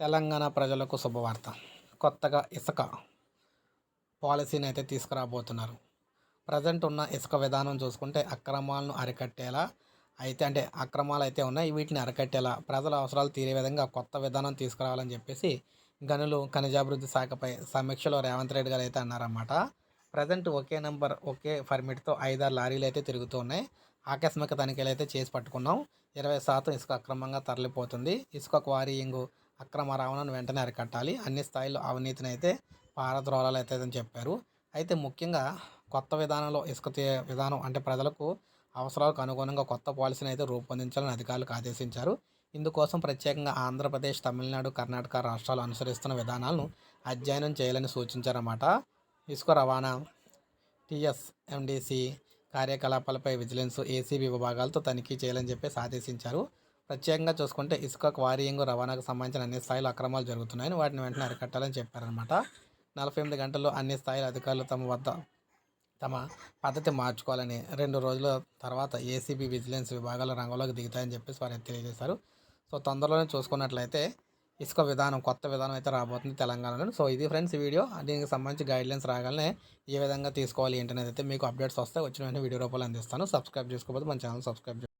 తెలంగాణ ప్రజలకు శుభవార్త. కొత్తగా ఇసుక పాలసీని అయితే తీసుకురాబోతున్నారు. ప్రజెంట్ ఉన్న ఇసుక విధానం చూసుకుంటే అక్రమాలను అరికట్టేలా అయితే అంటే అక్రమాలు అయితే ఉన్నాయి వీటిని అరికట్టేలా ప్రజల అవసరాలు తీరే విధంగా కొత్త విధానం తీసుకురావాలని చెప్పేసి గనులు ఖనిజాభివృద్ధి శాఖపై సమీక్షలో రేవంత్ రెడ్డి గారు అయితే అన్నారన్నమాట. ప్రజెంట్ ఒకే నెంబర్ ఒకే పర్మిట్తో ఐదారు లారీలు అయితే తిరుగుతూ ఉన్నాయి. ఆకస్మిక తనిఖీలు అయితే చేసి పట్టుకున్నాం. ఇరవై శాతం ఇసుక అక్రమంగా తరలిపోతుంది. ఇసుక క్వారీయింగ్ అక్రమ రవాణాను వెంటనే అరికట్టాలి. అన్ని స్థాయిల్లో అవినీతిని అయితే పారద్రోలాలు అయితే అని చెప్పారు. అయితే ముఖ్యంగా కొత్త విధానంలో ఇసుక విధానం అంటే ప్రజలకు అవసరాలకు అనుగుణంగా కొత్త పాలసీని అయితే రూపొందించాలని అధికారులకు ఆదేశించారు. ఇందుకోసం ప్రత్యేకంగా ఆంధ్రప్రదేశ్ తమిళనాడు కర్ణాటక రాష్ట్రాలు అనుసరిస్తున్న విధానాలను అధ్యయనం చేయాలని సూచించారన్నమాట. ఇసుక రవాణా టీఎస్ఎండిసి కార్యకలాపాలపై విజిలెన్స్ ఏసీబీ విభాగాలతో తనిఖీ చేయాలని చెప్పేసి ఆదేశించారు. ప్రత్యేకంగా చూసుకుంటే ఇసుక క్వారీయింగ్ రవాణాకు సంబంధించిన అన్ని స్థాయిలో అక్రమాలు జరుగుతున్నాయని వాటిని వెంటనే అరికట్టాలని చెప్పారనమాట నలభై ఎనిమిది గంటల్లో అన్ని స్థాయిల అధికారులు తమ వద్ద తమ పద్ధతి మార్చుకోవాలని రెండు రోజుల తర్వాత ఏసీబీ విజిలెన్స్ విభాగాల రంగంలోకి దిగుతాయని చెప్పేసి వారు తెలియజేశారు. సో తొందరలోనే చూసుకున్నట్లయితే ఇసుక విధానం కొత్త విధానం అయితే రాబోతుంది తెలంగాణలో. సో ఇది ఫ్రెండ్స్ ఈ వీడియో. దీనికి సంబంధించి గైడ్లైన్స్ రాగానే ఏ విధంగా తీసుకోవాలి ఏంటనేది అయితే మీకు అప్డేట్స్ వస్తే వచ్చిన వెంటనే వీడియో రూపాయలు అందిస్తాను. సబ్స్క్రైబ్ చేసుకోకపోతే మన ఛానల్ సబ్స్క్రైబ్